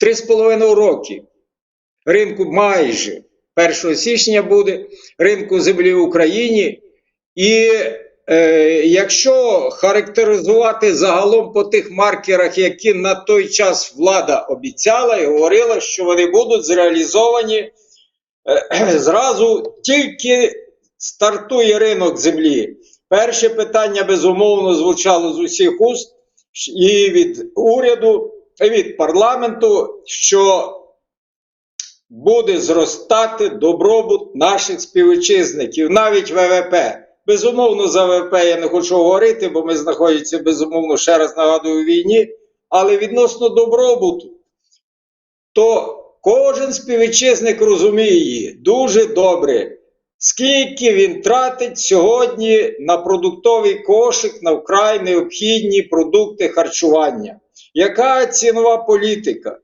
3,5 роки ринку майже 1 січня буде ринку землі в Україні. І е, якщо характеризувати загалом по тих маркерах, які на той час влада обіцяла і говорила, що вони будуть зреалізовані е, зразу тільки стартує ринок землі. Перше питання безумовно звучало з усіх уст і від уряду, від парламенту, що буде зростати добробут наших співвітчизників, навіть ВВП. Безумовно, за ВВП я не хочу говорити, бо ми знаходимося, безумовно, ще раз нагадую, у війні. Але відносно добробуту, то кожен співвітчизник розуміє її дуже добре, скільки він тратить сьогодні на продуктовий кошик, на вкрай необхідні продукти харчування. Яка цінова політика?